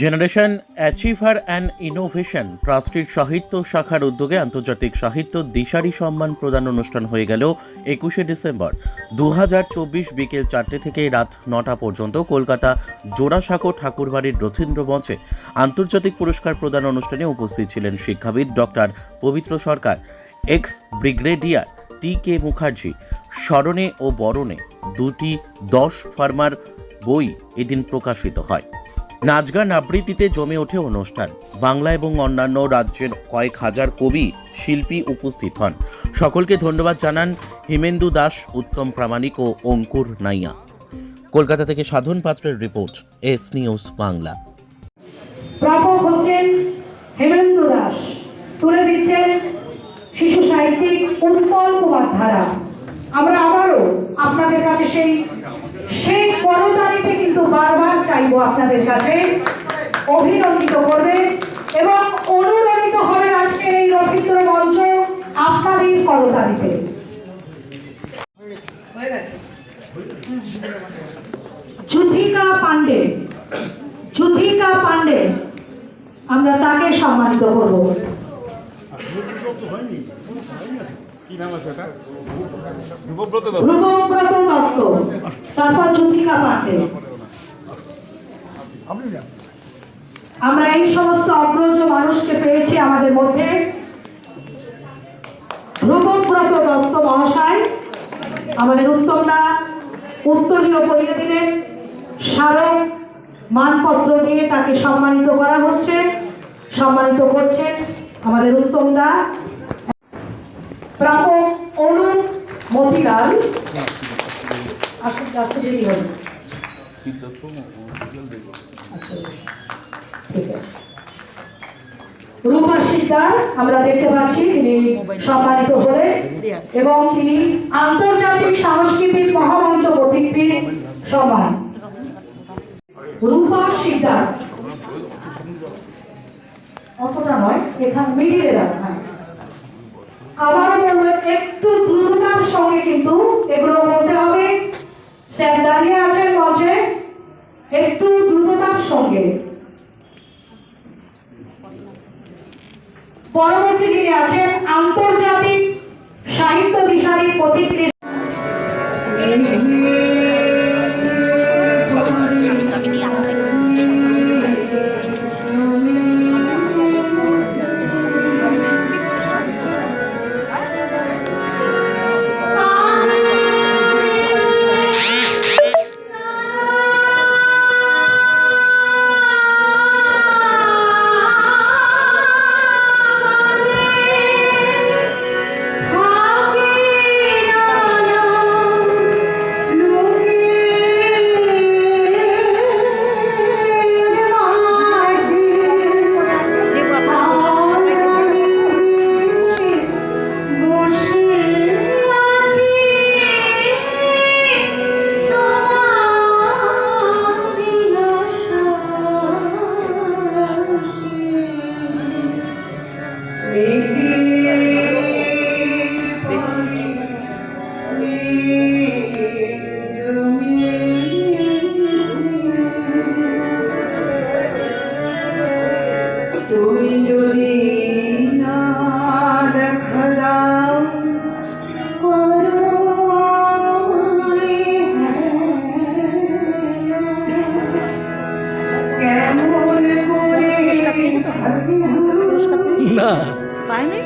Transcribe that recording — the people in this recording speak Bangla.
জেনারেশন অ্যাচিভার অ্যান্ড ইনোভেশন ট্রাস্টির সাহিত্য শাখার উদ্যোগে আন্তর্জাতিক সাহিত্য দিশারি সম্মান প্রদান অনুষ্ঠান হয়ে গেল একুশে ডিসেম্বর। দু হাজার চব্বিশ বিকেল চারটে থেকে রাত নটা পর্যন্ত কলকাতা জোড়াসাঁকো ঠাকুরবাড়ির রথীন্দ্র মঞ্চে আন্তর্জাতিক পুরস্কার প্রদান অনুষ্ঠানে উপস্থিত ছিলেন শিক্ষাবিদ doctor Pabitra Sarkar, ex brigadier T K Mukherjee, স্মরণে ও বরণে দুটি দশ ফার্মার বই এদিন প্রকাশিত হয়। নাচ গান আবৃত্তিতে জমে ওঠে অনুষ্ঠান। বাংলা এবং অন্যান্য রাজ্যের কয়েক হাজার কবি, শিল্পী উপস্থিত হন। সকলকে ধন্যবাদ জানান হিমেন্দু দাস, উত্তম প্রামাণিক ও অঙ্কুর নাইয়া। কলকাতা থেকে সাধন পাত্রের রিপোর্ট, এস নিউজ বাংলা। প্রাপক হচ্ছেন হেমেন্দ্র দাস। তুলে দিচ্ছেন শিশু সাহিত্যিক উৎপল কুমার ধারা। আমরা আবারও আপনাদের কাছে সেই কিন্তু বারবার চাইব আপনাদের কাছে অভিনন্দিত করবে এবং অনুরোধিত হবে আজকের এই রবীন্দ্র মঞ্চ আপনাদের করতালিতে। যুথিকা পান্ডে যুথিকা পান্ডে আমরা তাকে সম্মানিত করব। রূপব্রত দত্ত। তারপর যুথিকা পান্ডে আমরা এই সমস্ত অগ্রজ মানুষকে পেয়েছি আমাদের মধ্যে। ধ্রুবব্রত দত্ত মহাশয় আমাদের উত্তমদা উত্তরীয় করিয়ে দিলেন। স্মারক মানপত্র দিয়ে তাকে সম্মানিত করা হচ্ছে সম্মানিত করছেন আমাদের উত্তমদা। প্রাপক অনুপ মতিলাল। আসতে আসতে দেরি হবে আছে রূপা সিকদার, আমরা দেখতে পাচ্ছি তিনি সম্মানিত হলেন, এবং তিনি আন্তর্জাতিক সাংস্কৃতিক মহামঞ্চ প্রতিকৃত সম্মান। রূপা সিকদার। অতটা নয়, এখান মিডিলে রাখা। আবারও একটু দ্রুততার সঙ্গে কিন্তু এগুলো বলতে হবে স্যার দাঁড়িয়ে আছেন মঞ্চে একটু দ্রুততার সঙ্গে। পরবর্তী যিনি আছেন আন্তর্জাতিক সাহিত্য দিশারি পথিকৃৎ তুমি যদি না দেখা দাও কেমন করে পায়নি